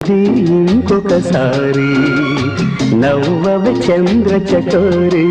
ఇంకొకసారి నవ్వవ చంద్ర చకోరి